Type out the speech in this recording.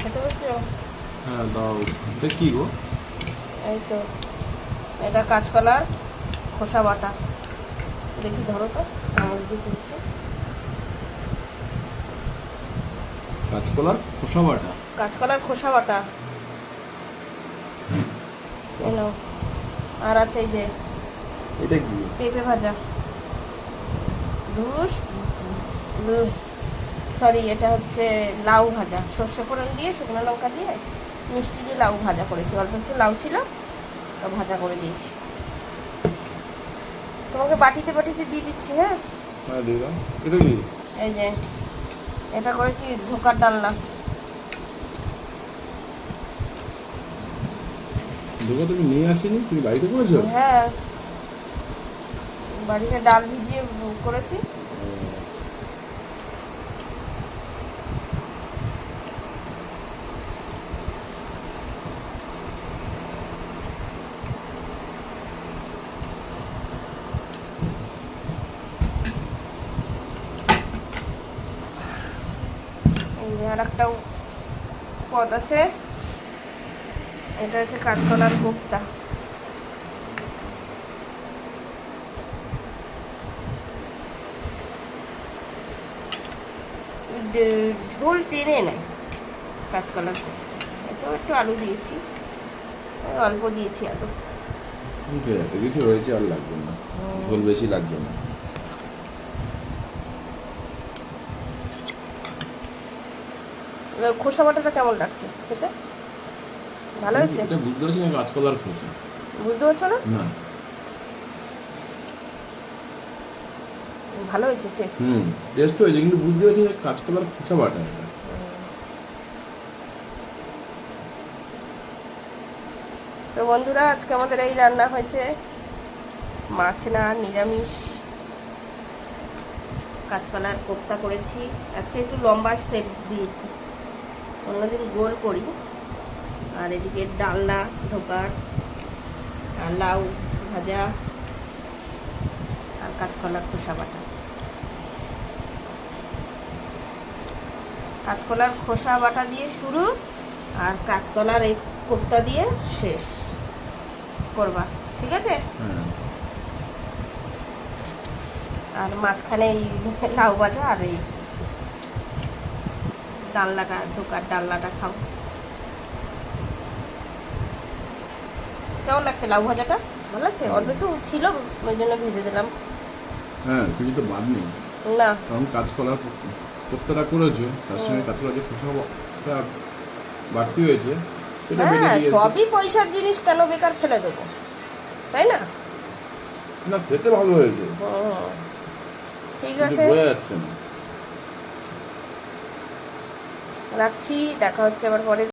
খেতে হ্যাঁ দাও এটা কি গো এই তো এটা কাঁচকলার খোসা বাটা দেখি ধরো তো চামচ দিয়ে তুলছে কাঁচকলার খোসা বাটা কাঁচকলার খোসা বাটা নাও আর আছে এই যে এটা কি পেঁপে ভাজা রুশ সরি এটা হচ্ছে লাউ ভাজা। সর্ষে ফোড়ন দিয়ে শুকনো লঙ্কা দিয়ে মিষ্টি দিয়ে লাউ ভাজা করেছি। অল্প একটু লাউ ছিল তো ভাজা করে দিয়েছি। তোমাকে বাটিতে বাটিতে দিয়ে দিচ্ছি হ্যাঁ? হ্যাঁ এই যে এটা করেছি ধোকার ডালনা। দেখো তুমি নিয়ে আসিনি? তুমি বাড়িতে করেছ? হ্যাঁ। বাড়িতে ডাল ভিজিয়ে করেছি। আর একটা পদ আছে। এটা হচ্ছে কাঁচকলার কোপ্তা। ঝোল টেনে নেয় কাঁচকলার কোপ্তা। এতেও একটু আলু দিয়েছি। অল্প দিয়েছি আলু। কিছু রয়েছে আর লাগবে না। ঝোল বেশি লাগবে না। খোসা বাটাটা কেমন লাগছে খেতে? ভালো হয়েছে? এটা বুঝতে পারছি না কাঁচকলার খোসা। বুঝতে পারছ না? না। ভালো হয়েছে টেস্ট হুম টেস্ট হয়েছে কিন্তু বুঝতে পারছি না কাঁচকলার খোসা বাটা এটা। তো বন্ধুরা আজকে আমাদের এই রান্না হয়েছে মাছ না নিরামিষ। কাঁচকলার কোপ্তা করেছি। আজকে একটু লম্বা শেপ দিয়েছি। অন্যদিন গোল করি। আর এদিকে ডালনা ঢোকার আর লাউ ভাজা আর কাঁচকলার খোসা বাটা। কাঁচকলার খোসা বাটা দিয়ে শুরু আর কাঁচকলার এই কোপ্তা দিয়ে শেষ। করবা ঠিক আছে? আর মাঝখানে এই লাউ ভাজা আর এই ডালনাটা ঢোকার ডালনাটা খাও। কেমন লাগছে লাউ ভাজাটা? ভালো লাগছে? অল্প একটু ছিল ওই জন্য ভেজে দিলাম। হ্যাঁ কিছু তো বাদ নেই। না। কারণ কাঁচকলা কোপ্তাটা করেছ তার সঙ্গে কাঁচকলা যে খোসাটা বাড়তি হয়েছে সেটা হ্যাঁ সবই পয়সার জিনিস কেন বেকার ফেলে দেবো? তাই না? না খেতে ভালো হয়েছে। ঠিক আছে। বোঝা যাচ্ছে না। রাখছি দেখা হচ্ছে আবার পরে